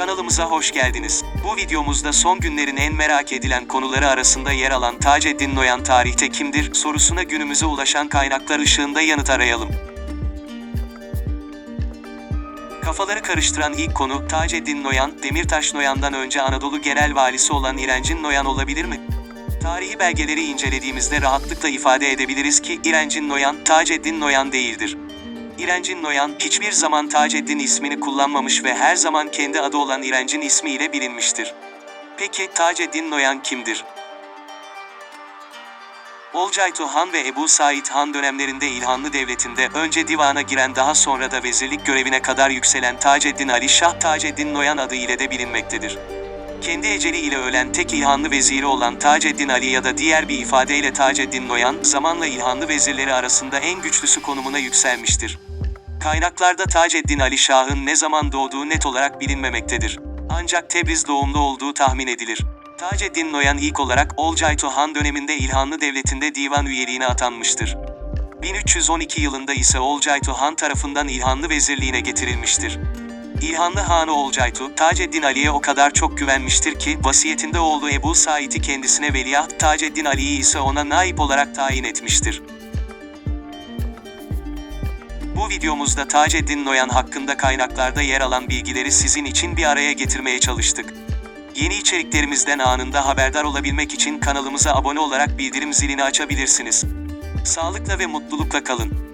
Kanalımıza hoş geldiniz. Bu videomuzda son günlerin en merak edilen konuları arasında yer alan Taceddin Noyan tarihte kimdir sorusuna günümüze ulaşan kaynaklar ışığında yanıt arayalım. Kafaları karıştıran ilk konu Taceddin Noyan, Demirtaş Noyan'dan önce Anadolu Genel Valisi olan İrencin Noyan olabilir mi? Tarihi belgeleri incelediğimizde rahatlıkla ifade edebiliriz ki İrencin Noyan, Taceddin Noyan değildir. İrencin Noyan, hiçbir zaman Taceddin ismini kullanmamış ve her zaman kendi adı olan İrencin ismiyle bilinmiştir. Peki Taceddin Noyan kimdir? Olcaytu Han ve Ebu Said Han dönemlerinde İlhanlı Devleti'nde önce divana giren daha sonra da vezirlik görevine kadar yükselen Taceddin Ali Şah Taceddin Noyan adı ile de bilinmektedir. Kendi eceli ile ölen tek İlhanlı veziri olan Taceddin Ali ya da diğer bir ifadeyle Taceddin Noyan, zamanla İlhanlı vezirleri arasında en güçlüsü konumuna yükselmiştir. Kaynaklarda Taceddin Ali Şah'ın ne zaman doğduğu net olarak bilinmemektedir. Ancak Tebriz doğumlu olduğu tahmin edilir. Taceddin Noyan ilk olarak Olcaytu Han döneminde İlhanlı Devleti'nde divan üyeliğine atanmıştır. 1312 yılında ise Olcaytu Han tarafından İlhanlı vezirliğine getirilmiştir. İlhanlı Hanı Olcaytu, Taceddin Ali'ye o kadar çok güvenmiştir ki, vasiyetinde oğlu Ebu Said'i kendisine veliaht, Taceddin Ali'yi ise ona naip olarak tayin etmiştir. Bu videomuzda Taceddin Noyan hakkında kaynaklarda yer alan bilgileri sizin için bir araya getirmeye çalıştık. Yeni içeriklerimizden anında haberdar olabilmek için kanalımıza abone olarak bildirim zilini açabilirsiniz. Sağlıkla ve mutlulukla kalın.